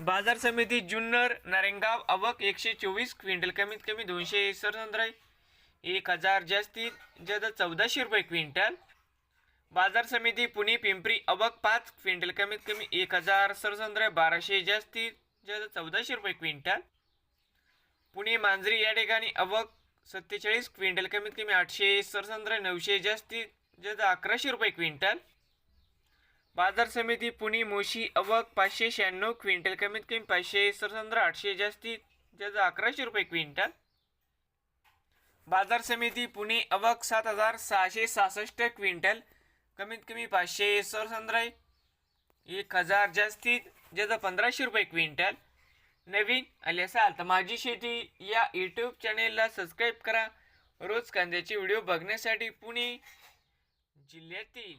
बाजार समिती जुन्नर नारेंगाव आवक एकशे चोवीस क्विंटल कमीत कमी दोनशे सरसंद्र एक हजार जास्तीत जास्त चौदाशे रुपये क्विंटल. बाजार समिती पुणे पिंपरी अवक पाच क्विंटल कमीत कमी एक हजार सरसंद्र बाराशे जास्तीत जास्त चौदाशे रुपये क्विंटल. पुणे मांजरी या ठिकाणी अवक सत्तेचाळीस क्विंटल कमीत कमी आठशे सरसंद्र नऊशे जास्तीत जास्त अकराशे रुपये क्विंटल. बाजार समिती पुणे मोशी अवक पाचशे शहाण्णव क्विंटल. कमीत कमी पाचशे सरसंद्र आठशे जास्तीत जास्त अकराशे रुपये क्विंटल. बाजार समिती पुणे अवक सात हजार सहाशे सहासष्ट क्विंटल. कमीत कमी पाचशे सरसंद्र एक हजार जास्तीत ज्याचं पंधराशे रुपये क्विंटल. नवीन आले असाल तर माझी शेती या यूट्यूब चॅनेलला सबस्क्राईब करा. रोज कांद्याचे व्हिडिओ बघण्यासाठी पुणे जिल्ह्यातील